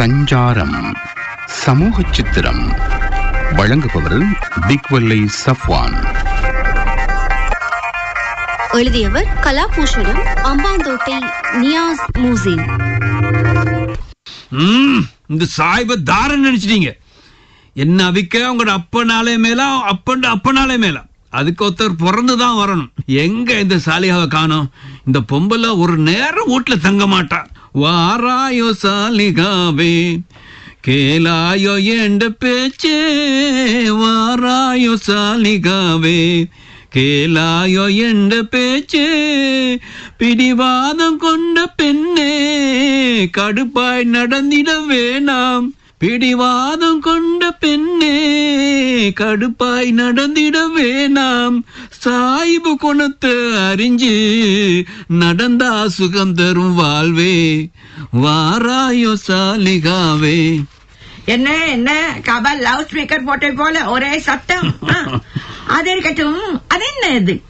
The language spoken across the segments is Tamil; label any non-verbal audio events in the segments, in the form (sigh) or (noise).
சஞ்சாரம் சமூக சித்திரம் வழங்குபவர் பிக்வல்லை சஃப்வான். எழுதியவர் கலாபூஷணம் அம்பாந்தோட்டை நியாஸ் மூசின். இந்த சாய்ப தாரன் நினைச்சிட்டீங்க. என்ன அவிக்க? உங்களோட அப்பனாலே மேல? அப்பன் அப்பனாலே மேல? அதுக்கு ஒருத்தர் பிறந்துதான் வரணும். எங்க இந்த சாலியாவை காணோம்? இந்த பொம்பளை ஒரு நேரம் வீட்டுல தங்க மாட்டா. வாராயோ சாலிகாவே கேளாயோ என்ற பேச்சே வாராயோ சாலிகாவே கேளாயோ என்ற பேச்சே பிடிவாதம் கொண்ட பெண்ணே கடுப்பாய் நடந்திட வேணாம். பிடிவாதம் கொண்ட பெண்ணே கடுப்பாய் நடந்திட வேணாம். சாய்பு குணத்தை அறிஞ்சு நடந்தா சுகம் தரும் வாழ்வே. வாராயோ சாலிகாவே. என்ன என்ன? கபல் லவுட் ஸ்பீக்கர் போட்டே போல ஒரே சத்தம். ஆ, அது இருக்கட்டும். அது என்ன இது?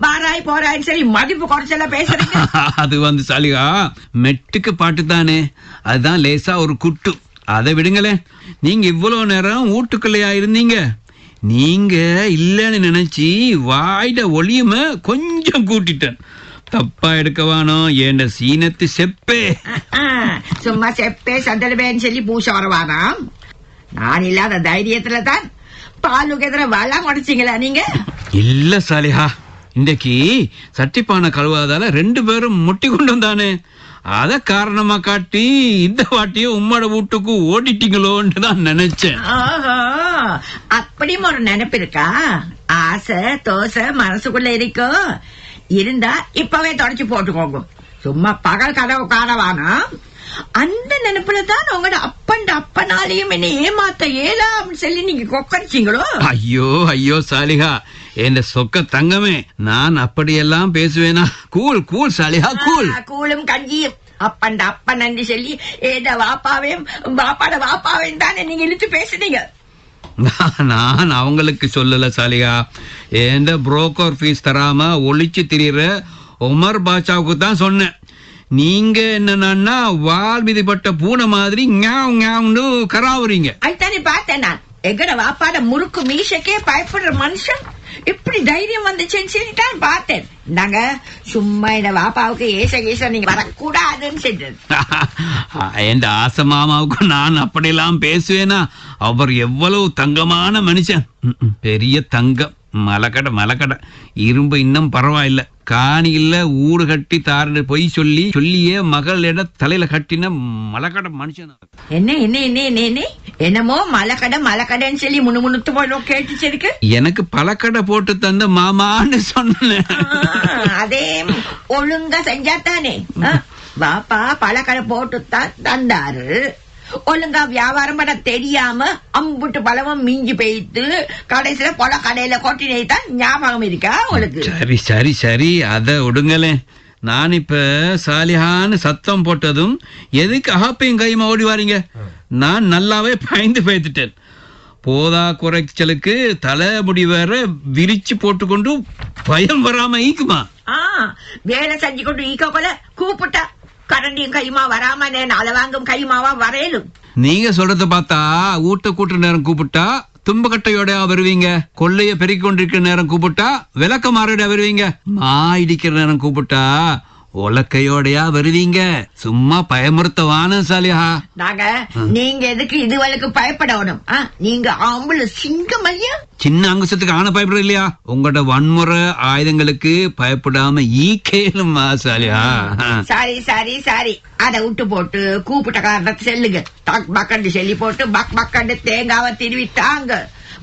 பாராய் போராய் சரி மதிப்பு குறைச்சல பேசுறீங்க. (laughs) அது வந்து சாலிகா மெட்டுக்கு பாட்டு தானே. அதுதான் லேசா ஒரு குட்டு. அதை விடுங்களேன். நீங்க இவ்வளவு நேரம் வீட்டுக்குள்ளையா இருந்தீங்க. நீங்க இல்லைன்னு நினைச்சு வாய்ட ஒளியும கொஞ்சம் கூட்டிட்டேன். தப்பா எடுக்கவானோ ஏண்ட சீனத்து செப்பே. சும்மா செப்பே சந்தடவேன்னு சொல்லி பூச வரவானாம் நான் இல்லாத தைரியத்துல தான் பாலுக்கு எதிர வளம் முடிச்சிங்களா நீங்க? இல்ல சாலிஹா. இன்றைக்கு சட்டிப்பானை கழுவாதால ரெண்டு பேரும் முட்டி கொண்டு வந்தானே அத காரணமா காட்டி இந்த வாட்டியும் உம்மோட வீட்டுக்கு ஓடிட்டீங்களோன்னு தான் நினைச்சேன் அப்படியும் ஒரு நினைப்பு இருக்கா? ஆசை தோசை மனசுக்குள்ள இருக்கும் இருந்தா இப்பவே தொடச்சு போட்டுக்கோங்க. சும்மா பகல் கதவு காணவானா? அந்த நினைப்புல தான் உங்களோட அப்பன் அப்பனாலையும் என்ன ஏமாத்த ஏலாம்னு சொல்லி நீங்க கொக்கரிச்சீங்களோ ஐயோ ஐயோ சாலிஹா என் சொக்க தங்கமே. நான் அப்படியெல்லாம் பேசுவேனா? கூல் கூல் சாலிஹா கூல் ஆ, கூழும் கஞ்சியும். அப்பன் அப்பன் சொல்லி ஏத வாப்பாவையும் வாப்பாட வாப்பாவையும் தானே நீங்க இழுத்து பேசுனீங்க. நான் அவங்களுக்கு சொல்லல சாலியா எந்த புரோக்கர் ஃபீஸ் தராம ஒழிச்சு திரியிற உமர் பாஷாவுக்கு தான் சொன்னேன். நீங்க என்னன்னா வால் மிதிப்பட்ட பூனை மாதிரி ஞாவ் ஞாவ்னு கராவுறீங்க. அதுதானே பார்த்தேன் நான். எங்கட வாப்பாட முறுக்கு மீசக்கே பயப்படுற மனுஷன்? இப்படி தைரியம் வந்துச்சுன்னு சொல்லி பார்த்தேன். நாங்க சும்மா இந்த வாப்பாவுக்கு ஏச ஏச நீங்க வரக்கூடாதுன்னு செஞ்சது. என் ஆசை மாமாவுக்கு நான் அப்படியெல்லாம் பேசுவேனா? அவர் எவ்வளவு தங்கமான மனுஷன். பெரிய தங்கம். மலக்கடை மலக்கடை. இரும்பு இன்னும் பரவாயில்ல. காணி இல்ல ஊடு கட்டி தாருன்னு பொய் சொல்லி சொல்லியே மகளிட தலையில கட்டின மலக்கடை மனுஷன். என்ன என்ன என்ன என்ன என்ன? என்னமோ மலைக்கடை மலைக்கடைன்னு சொல்லி முணுமுணுத்து போய் கேட்டுச்சு இருக்கு எனக்கு பழக்கடை போட்டு தந்த மாமான்னு சொன்னேன். அதே ஒழுங்கா செஞ்சா தானே ஆ, வாப்பா பழக்கடை போட்டு தான் தந்தாரு. ஒழுங்கா வியாபாரம் பண்ண தெரியாம அம்புட்டு பழமும் மிஞ்சி போயிட்டு கடைசியில கொலை கடையில கொட்டினை தான் ஞாபகம் இருக்கா உங்களுக்கு? சரி சரி சரி. அத விடுங்களேன். நான் இப்ப சாலிஹான்னு சத்தம் போட்டதும் எதுக்கு அகப்பையும் கையுமா ஓடி வாரீங்க? நான் நல்லாவே பயந்து பயந்துட்டேன். போதா குறைச்சலுக்கு தலைமுடி வேற விரிச்சு போட்டுக்கொண்டு பயம் வராம ஈக்குமா? வேலை செஞ்சு கொண்டு ஈக்க கொலை கூப்பிட்டா. கரண்டியும் கையுமா வராம அலை வாங்கும் கையுமாவா வரையலும். நீங்க சொல்றத பார்த்தா ஊட்ட கூட்டுற நேரம் கூப்பிட்டா தும்பக்கட்டையோட வருவீங்க. கொள்ளைய பெருக்கி கொண்டிருக்கிற நேரம் கூப்பிட்டா விளக்க மாறோட வருவீங்க. மா இடிக்கிற நேரம் கூப்பிட்டா உலக்கையோடயா வருவீங்க. சும்மா பயமுறுத்தவான சாலியா நாங்க நீங்க எதுக்கு இதுவளுக்கு பயப்படணும்? நீங்க ஆம்பளை சிங்கம் ஐயா. சின்ன அங்குசத்துக்கு ஆன பயப்பட இல்லையா? உங்களோட வன்முறை ஆயுதங்களுக்கு பயப்படாம ஈக்கேலுமா சாலியா சரி சரி சரி. அத விட்டு போட்டு கூப்பிட்ட காரணத்தை செல்லுங்க. தக் பக்கண்டு சொல்லி போட்டு பக் பக்கண்டு தேங்காவை திருவிட்டாங்க.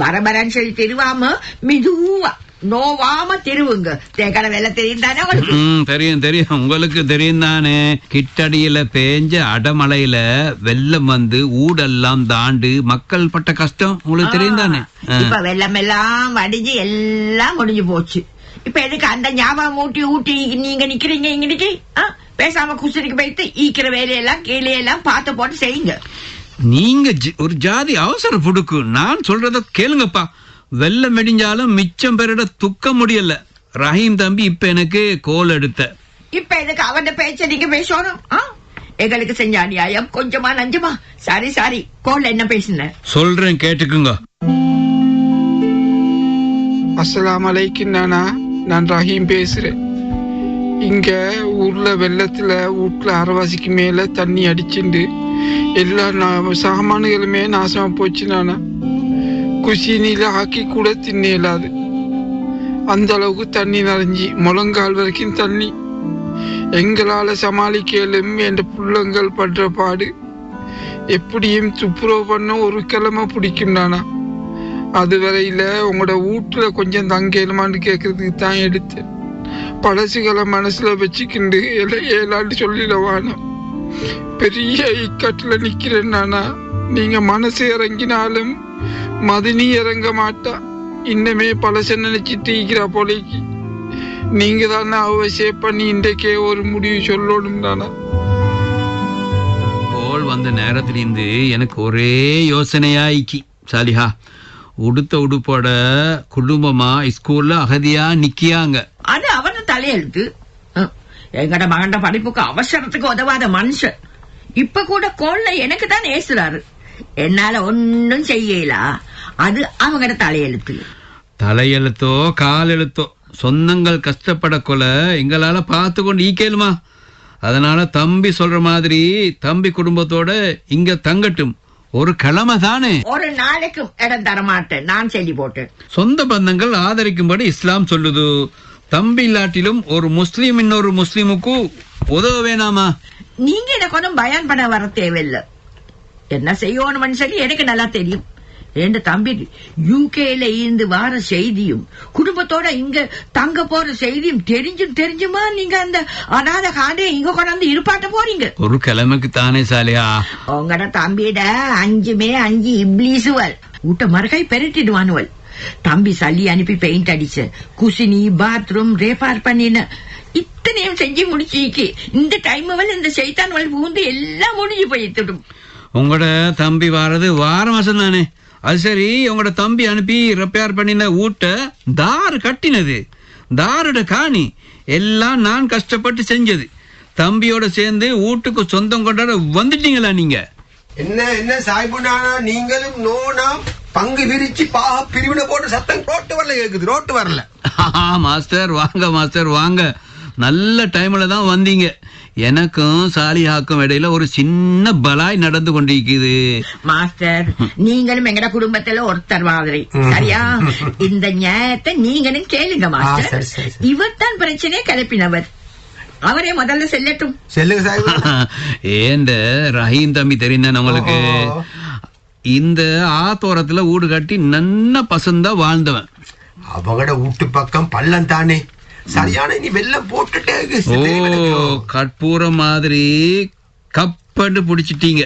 பரபரன்னு சொல்லி திருவாம மெதுவா. நோவாம திருவுங்க. தேங்காய் வெள்ள தெரியும் தானே தெரியும் தெரியும். உங்களுக்கு தெரியும் தானே கிட்டடியில பேஞ்ச அடமலையில வெள்ளம் வந்து ஊடெல்லாம் தாண்டு மக்கள் பட்ட கஷ்டம் உங்களுக்கு தெரியும் தானே. இப்ப வெள்ளம் எல்லாம் வடிஞ்சு எல்லாம் முடிஞ்சு போச்சு. இப்ப எதுக்கு அந்த ஞாபகம் ஊட்டி ஊட்டி நீங்க நிக்கிறீங்க இங்கிட்டு பேசாம குசிரிக்கு போயிட்டு ஈக்கிற வேலையெல்லாம் கீழையெல்லாம் பார்த்து போட்டு செய்யுங்க. நீங்க ஒரு ஜாதி அவசர புடுக்கு. நான் சொல்றத கேளுங்கப்பா. வெள்ளம் மெடிஞ்சாலும் மிச்சம் பேரிட துக்க முடியல. ரஹீம் தம்பி இப்ப எனக்கு கோல் எடுத்த. இப்ப எதுக்கு அவன் பேச்ச நீங்க பேசணும். ஆ? எங்களுக்கு செஞ்ச அநியாயம் கொஞ்சமா நஞ்சமா? Sorry sorry. கோல்ல என்ன பேசுன? சொல்றேன் கேட்டுக்குங்க. அஸ்ஸலாமு அலைக்கும் நானா? நான் ரஹீம் பேசுறேன். இங்க ஊர்ல வெள்ளத்துல வீட்டுல அரைவாசிக்கு மேல தண்ணி அடிச்சுண்டு எல்லா சாமான்களுமே நாசமா போச்சு நானா. குசினில ஆக்கி கூட தின்ன இயலாது. அந்த அளவுக்கு தண்ணி நிறைஞ்சி முழங்கால் வரைக்கும் தண்ணி. எங்களால சமாளிக்கலும் என்ற புள்ளங்கள் படுற பாடு. எப்படியும் துப்புரவு பண்ண ஒரு கிழமை பிடிக்கும் நானா. அது வரையில உங்களோட வீட்டுல கொஞ்சம் தங்கலுமான்னு கேட்கறதுக்கு தான் எடுத்தேன். பழசுகளை மனசுல வச்சுக்கிண்டு எல்லாம் ஏழாண்டு சொல்லிடவானா பெரிய இக்கட்டுல நிக்கிறேன் நானா. நீங்க மனசு இறங்கினாலும் மதினி இறங்க மாட்டா இன்னமே பழச நினைச்சிட்டு இருக்கிறா போலைக்கு நீங்க தானே அவ சேவ் பண்ணி இன்றைக்கே ஒரு முடிவு சொல்லணும் நானா கோல் வந்த நேரத்திலிருந்து எனக்கு ஒரே யோசனையாயிக்கி சாலிஹா உடுத்த உடுப்போட குடும்பமா ஸ்கூல்ல அகதியா நிக்கியாங்க அது அவன தலையெழுத்து. எங்கட மகண்ட படிப்புக்கு அவசரத்துக்கு உதவாத மனுஷன் இப்ப கூட கோல்ல எனக்கு தான் ஏசுறாரு என்னால ஒன்னும் செய்யல. அது அவங்கட தலையெழுத்து. தலையெழுத்தோ கால் எழுத்தோ சொந்தங்கள் கஷ்டப்பட கொல எங்களால பார்த்து கொண்டு ஈக்கேலுமா? அதனால தம்பி சொல்ற மாதிரி தம்பி குடும்பத்தோட இங்க தங்கட்டும். ஒரு கிழமை தானே ஒரு நாளைக்கும் இடம் தர மாட்டேன் நான் சொல்லி போட்டேன். சொந்த பந்தங்கள் ஆதரிக்கும்படி இஸ்லாம் சொல்லுது. தம்பி இல்லாட்டிலும் ஒரு முஸ்லீம் இன்னொரு முஸ்லீமுக்கு உதவ வேணாமா? நீங்க எனக்கு ஒன்றும் பயான் பண்ண வர தேவையில்லை. என்ன செய்யணும்னு சொல்லி எனக்கு நல்லா தெரியும். ரெண்டு தம்பி யூகேல இருந்து வார செய்தியும் குடும்பத்தோட இங்க தங்க போற செய்தியும் தெரிஞ்சும் தெரிஞ்சுமா? நீங்க அந்த அனாத காண்டே இங்க கொண்டாந்து இருப்பாட்ட போறீங்க. ஒரு கிழமைக்கு தானே சாலியா? உங்கட தம்பிட அஞ்சுமே அஞ்சு இப்ளீசுவல். ஊட்ட மறுகை பெருட்டிடுவானுவல். தம்பி சல்லி அனுப்பி பெயிண்ட் அடிச்ச குசினி பாத்ரூம் ரேபார் பண்ணின இத்தனையும் செஞ்சு முடிச்சிக்கு இந்த டைம் இந்த செய்தான் வல் பூந்து எல்லாம் முடிஞ்சு போயிட்டுடும். உங்களோட தம்பி வாரது வார மாசம் தானே? அது சரி உங்களோட தம்பி அனுப்பி ரிப்பேர் பண்ணின ஊட்ட தார் கட்டினது. தாரோட காணி எல்லாம் நான் கஷ்டப்பட்டு செஞ்சது. தம்பியோட சேர்ந்து வீட்டுக்கு சொந்தம் கொண்டாட வந்துட்டீங்களா நீங்க? என்ன என்ன சாய்புனானா நீங்களும் நோனா பங்கு விரிச்சு பாக பிரிவினை போட்டு சத்தம் ரோட்டு வரல கேக்குது ரோட்டு வரல. மாஸ்டர் வாங்க மாஸ்டர் வாங்க. நல்ல டைம்ல தான் வந்தீங்க. எனக்கும் சாலிஹாக்கும் இடையில ஒரு சின்ன பலாய் நடந்து கொண்டிருக்குது. மாஸ்டர் நீங்களும் எங்கட குடும்பத்துல ஒருத்தர் மாதிரி. சரியா? இந்த நியாயத்தை நீங்களும் கேளுங்க மாஸ்டர். இவர் தான் பிரச்சனையை கிளப்பினவர். அவரே முதல்ல செல்லட்டும். செல்லுங்க (laughs) ஏண்ட ரஹீம் தம்பி தெரியுந்தேன் உங்களுக்கு ஓ. இந்த ஆத்தோரத்துல வீடு கட்டி நன்ன பசந்தா வாழ்ந்தவன். அவங்கட வீட்டு பக்கம் பள்ளம் தானே. சரியான நீ வெள்ளம் போட்டுட்டே. கற்பூரம் மாதிரி கப்பண்டு பிடிச்சிட்டீங்க.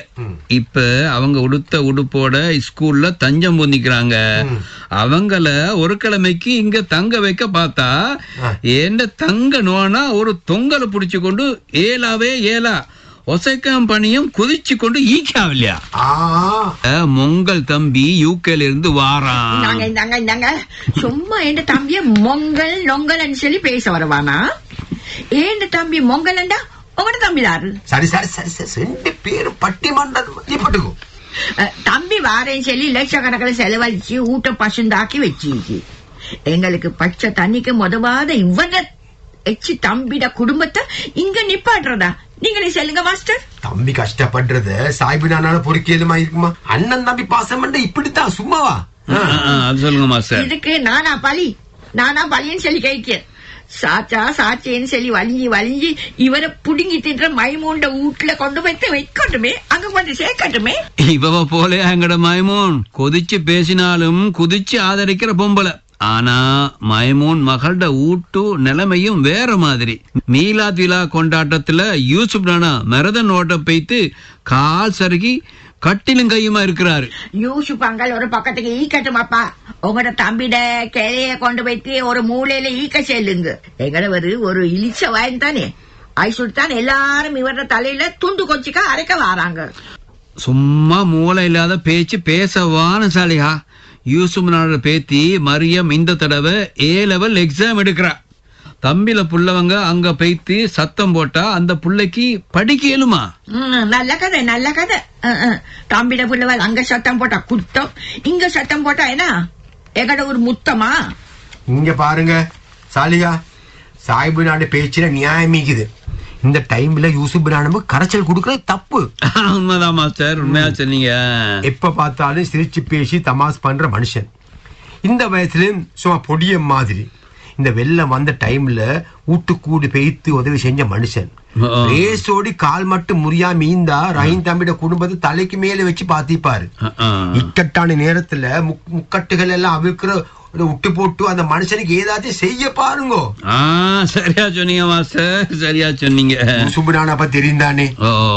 இப்ப அவங்க உடுத்த உடுப்போட ஸ்கூல்ல தஞ்சம் பொந்திக்கிறாங்க அவங்கள ஒரு கிழமைக்கு இங்க தங்க வைக்க பார்த்தா. என்ன தங்க நோனா ஒரு தொங்கலை பிடிச்சு கொண்டு ஏலாவே ஏலா ஒசைக்கம் பணியும் குதிச்சு கொண்டு ஈக்காவில்லையா மொங்கல் தம்பி யூகேல இருந்து வாரான் இந்தாங்க இந்தாங்க இந்தாங்க சும்மா என் தம்பிய மொங்கல் நொங்கல்னு சொல்லி பேச வருவானா? ஏன் தம்பி மொங்கல்ண்டா உங்களோட தம்பி தாரு சரி சரி சரி சரி. ரெண்டு பேரும் பட்டி மண்டம் நீ பட்டுக்கோ. அஹ், தம்பி வாரேன்னு சொல்லி லட்சக்கணக்கில் செலவழிச்சு ஊட்ட பசுந்தாக்கி வச்சிருக்கு. எங்களுக்கு பச்சை தண்ணிக்கு முதவாத இவன எச்சு தம்பிட குடும்பத்தை இங்க நிப்பாட்டுறதா? நீங்களே சொல்லுங்க மாஸ்டர். தம்பி கஷ்டப்படுறது. சாய்பினானால பொறுக்கியதுமா இருக்குமா? அண்ணன் தம்பி பாசம் பண்ண இப்படித்தான் சும்மாவா? அது சொல்லுங்க மாஸ்டர். இதுக்கு நானா பலி நானா பலின்னு சொல்லி கேட்கிறேன். சாச்சா சாச்சேன்னு சொல்லி வலிஞ்சி வலிஞ்சி இவரை புடுங்கி தின்ற மைமூண்ட வீட்டுல கொண்டு போய் வைக்கட்டுமே அங்க கொண்டு சேர்க்கட்டுமே. இவவ போல எங்கட மைமூன்? கொதிச்சு பேசினாலும் குதிச்சு ஆதரிக்கிற பொம்பளை. ஆனா மைமூன் மகளோட ஊட்டு நிலைமையும் வேற மாதிரி. மீலாத் விழா கொண்டாட்டத்துல யூசுப் நானா மரதன் ஓட்ட பெய்த்து கால் சருகி கட்டிலும் கையுமா இருக்கிறாரு. யூசுப் அங்கால் ஒரு பக்கத்துக்கு ஈக்கட்டுமாப்பா உங்களோட தம்பிட கிளைய கொண்டு போய்த்து ஒரு மூலையில ஈக்க செல்லுங்க. எங்களவர் ஒரு இலிச்ச வாயின் தானே. ஐசுத்தான் எல்லாரும் இவரோட தலையில துண்டு கொச்சிக்க அரைக்க வாராங்க. சும்மா மூளை இல்லாத பேச்சு பேசவான சாலிஹா. யூசுப் நானோட பேத்தி மரியம் இந்த தடவை ஏ லெவல் எக்ஸாம் எடுக்கிறா. தம்பில புள்ளவங்க அங்க பெய்த்து சத்தம் போட்டா அந்த புள்ளைக்கு படிக்க இயலுமா ம், நல்ல கதை நல்ல கதை. தம்பிட புள்ளவள் அங்க சத்தம் போட்டா குத்தம் இங்க சத்தம் போட்டா என்ன? எங்கட ஒரு முத்தமா? இங்க பாருங்க சாலியா சாய்பு நாடு பேச்சுல நியாயமிக்குது இந்த டைம்ல யூசுப் நானு கரைச்சல் கொடுக்கறது தப்பு. உண்மைதான் மாஸ்டர் உண்மையா சொன்னீங்க. எப்ப பார்த்தாலும் சிரிச்சு பேசி தமாஸ் பண்ற மனுஷன். இந்த வயசுலயும் சும்மா பொடிய மாதிரி. இந்த வெள்ளம் வந்த டைம்ல வீட்டுக்கூடி பெய்த்து உதவி செஞ்ச மனுஷன். ரேசோடி கால் மட்டும் முறியாம மீந்தா ரஹீம் தம்பியோட குடும்பத்தை தலைக்கு மேல வச்சு பாத்திப்பாரு. இக்கட்டான நேரத்துல முக்- முக்கட்டுகள் எல்லாம் அவிழ்க்கிற விட்டு போட்டு அந்த மனுஷனுக்கு ஏதாச்சும் செய்ய பாருங்கோ சரியா சொன்னீங்க மாஸ்டர் சரியா சொன்னீங்க சுபரான அப்ப தெரிந்தானே.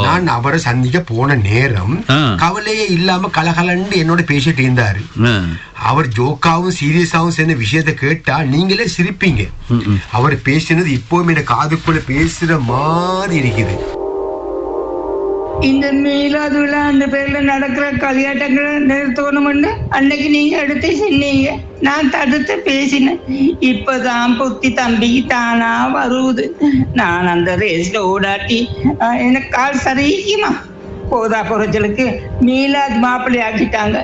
நான் அவரை சந்திக்க போன நேரம். கவலையே இல்லாம கலகலன்னு என்னோட பேசிட்டு இருந்தாரு. அவர் ஜோக்காவும் சீரியஸாவும் சேர்ந்த விஷயத்தை கேட்டா நீங்களே சிரிப்பீங்க. அவர் பேசினது இப்பவும் எனக்கு காதுக்குள்ள பேசுற மாதிரி இருக்குது இந்த மீலாது அந்த பேர்ல நடக்கிற களியாட்டங்களை நிறுத்தணும்னு அன்னைக்கு நீங்க எடுத்து சொன்னீங்க. நான் தடுத்து பேசினேன். இப்பதான் புத்தி தம்பி தானா வருவது. நான் அந்த ரேஸ்ல ஓடாட்டி எனக்கு கால் சரிக்குமா போதா குறைச்சலுக்கு மீலாது மாப்பிள்ளை ஆக்கிட்டாங்க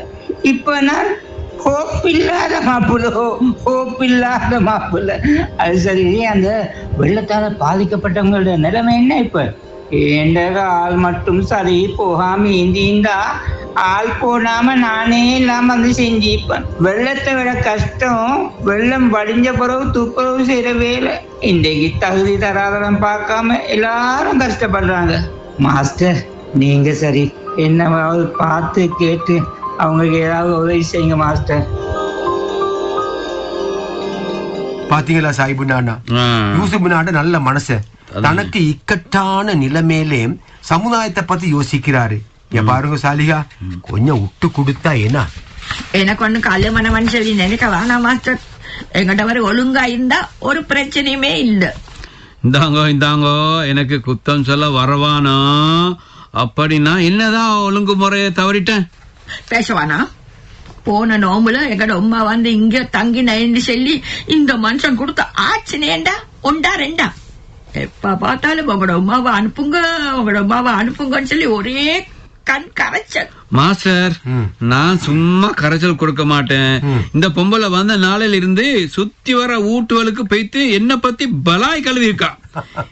இப்ப நான் ஹோப் இல்லாத மாப்பிள்ளை ஹோப் இல்லாத மாப்பிள்ளை. அது சரி அந்த வெள்ளத்தால பாதிக்கப்பட்டவங்களோட நிலைமை என்ன இப்ப? ஆள் மட்டும் சரி போகாம இந்திந்தா ஆள் போடாம நானே எல்லாம் வந்து செஞ்சிப்பேன். வெள்ளத்தை விட கஷ்டம் வெள்ளம் வடிஞ்ச பிறகு துப்புரவு செய்யற வேலை. இன்றைக்கு தகுதி தராதவன் பார்க்காம எல்லாரும் கஷ்டப்படுறாங்க. மாஸ்டர் நீங்க சரி. என்னவாவது பார்த்து கேட்டு அவங்களுக்கு ஏதாவது உதவி செய்யுங்க மாஸ்டர். பாத்தீங்களா சாயிபு நானா. யூசுப் நாடு நல்ல மனச. தனக்கு இக்கட்டான நிலைமையிலே சமுதாயத்தை பத்தி யோசிக்கிறாரு. இங்க பாருங்க சாலிகா கொஞ்சம் விட்டு கொடுத்தா என்ன? எனக்கு ஒண்ணு கல்யாணம் சொல்லி நினைக்க வேணாம் மாஸ்டர். எங்கிட்ட வரை ஒழுங்கா இருந்தா ஒரு பிரச்சனையுமே இல்ல. இந்தாங்கோ இந்தாங்கோ எனக்கு குத்தம் சொல்ல வரவானா? அப்படின்னா என்னதான் ஒழுங்குமுறையை தவறிட்டேன்? பேசவானா? போன நோம்புல எங்கட உம்மா வந்து இங்க தங்கி நயந்து சொல்லி இந்த மனுஷன் கொடுத்த ஆச்சுனேண்டா ஒண்டா ரெண்டா? எப்ப பார்த்தாலும் உங்களோட உமாவை அனுப்புங்க உங்களோட உமாவை அனுப்புங்கன்னு சொல்லி ஒரே கண் கரைச்சல் மாஸ்டர். நான் சும்மா கரைச்சல் கொடுக்க மாட்டேன். இந்த பொம்பளை வந்த நாளையில இருந்து சுத்தி வர ஊட்டுவலுக்கு போய்த்து என்ன பத்தி பலாய் கழுவி இருக்கா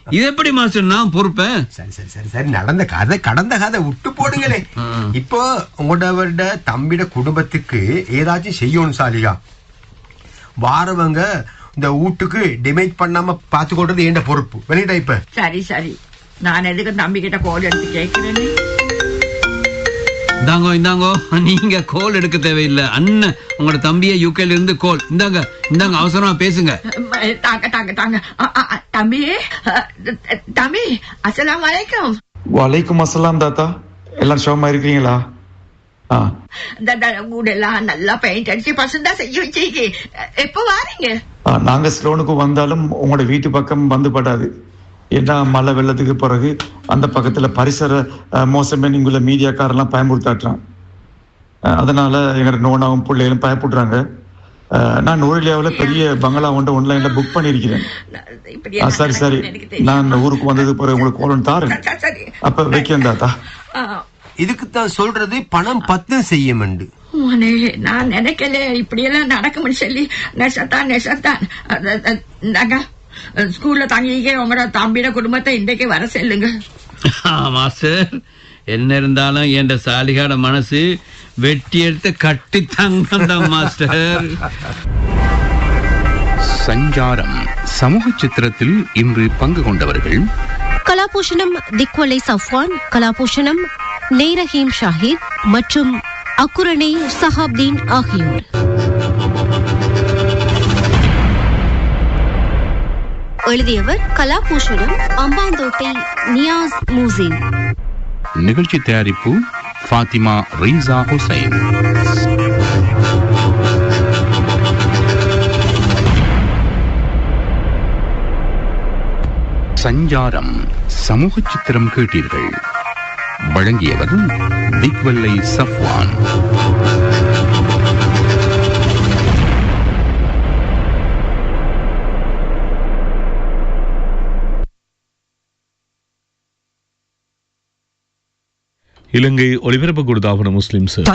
இது எப்படி மாஸ்டர் நான் பொறுப்பேன் சரி சரி சரி சரி நடந்த கதை கடந்த கதை விட்டு போடுங்களே. இப்போ உங்களோட தம்பிட குடும்பத்துக்கு ஏதாச்சும் செய்யணும் சாலிகா வாரவங்க இந்த வீட்டுக்கு டிமைட் பண்ணாம பாத்துக்கொள்றது ஏண்ட பொறுப்பு. வெளியிட இப்ப? சரி சரி. நான் எதுக்கு தம்பி கிட்ட கோல் எடுத்து கேட்கிறேன்னு? இந்தாங்கோ இந்தாங்கோ. நீங்க கோல் எடுக்க தேவையில்லை. அண்ணன் உங்களோட தம்பியை யூகேல இருந்து கோல் இந்தாங்க இந்தாங்க அவசரமா பேசுங்க. தாங்க தாங்க தாங்க. தம்பி தம்பி அஸ்ஸலாமு அலைக்கும். வலைக்கும் அஸ்ஸலாம் தாத்தா. எல்லாம் ஷோமா இருக்கிறீங்களா? இந்த இந்த வீடெல்லாம் நல்லா பெயிண்ட் அடிச்சு பசுந்தா செய்ய வச்சிருக்கி எப்போ வாரீங்க? ஆ, நாங்க ஸ்லோனுக்கு வந்தாலும் உங்களோட வீட்டு பக்கம் வந்து படாது. ஏன்னா மழை வெள்ளத்துக்கு பிறகு அந்த பக்கத்துல பரிசர மோசமே நீங்குள்ள மீடியாக்காரெல்லாம் பயன்படுத்தாட்டுறான் அதனால எங்களோட நோனாவும் பிள்ளைகளும் பயப்படுறாங்க. நான் நூறிலியாவில் பெரிய பங்களா ஒன்று ஒன்லைன்ல புக் பண்ணியிருக்கிறேன். சரி சரி. நான் ஊருக்கு வந்ததுக்கு பிறகு உங்களுக்கு கோலம் தாரேன். சரி, சரி. அப்ப வைக்கிறேன் தாத்தா. இதுக்கு தான் சொல்றது பணம் பத்தும் செய்யுமெண்டு. மோனே, நான் நினைக்கல இப்படியெல்லாம் நடக்கும்னு சொல்லி நெசத்தான் நெசத்தான். ஸ்கூல்ல தங்கிக்க உங்களோட தம்பியோட குடும்பத்தை இன்றைக்கு வர செல்லுங்க. ஆ, மாஸ்டர் என்ன இருந்தாலும் என் சாலிகாட மனசு வெட்டி எடுத்து கட்டி தங்கம் மாஸ்டர். சஞ்சாரம் சமூக சித்திரத்தில் இன்று பங்கு கொண்டவர்கள். கலாபூஷணம் திக்வலை சஃப்வான் கலாபூஷணம் நேரஹீம் ஷாஹித் மற்றும் அக்குரணை சஹாப்தீன் ஆகியோர். எழுதியவர் கலாபூஷணம் அம்பாந்தோட்டை நியாஸ் மூசின். நிகழ்ச்சி தயாரிப்பு ஃபாத்திமா ரீசா ஹுசைன். சஞ்சாரம் சமூக சித்திரம் கேட்டீர்கள். வழங்கியவர் திக்வல்லை சஃப்வான். இலங்கை ஒளிபரப்பு குருதாபன முஸ்லிம்ஸ்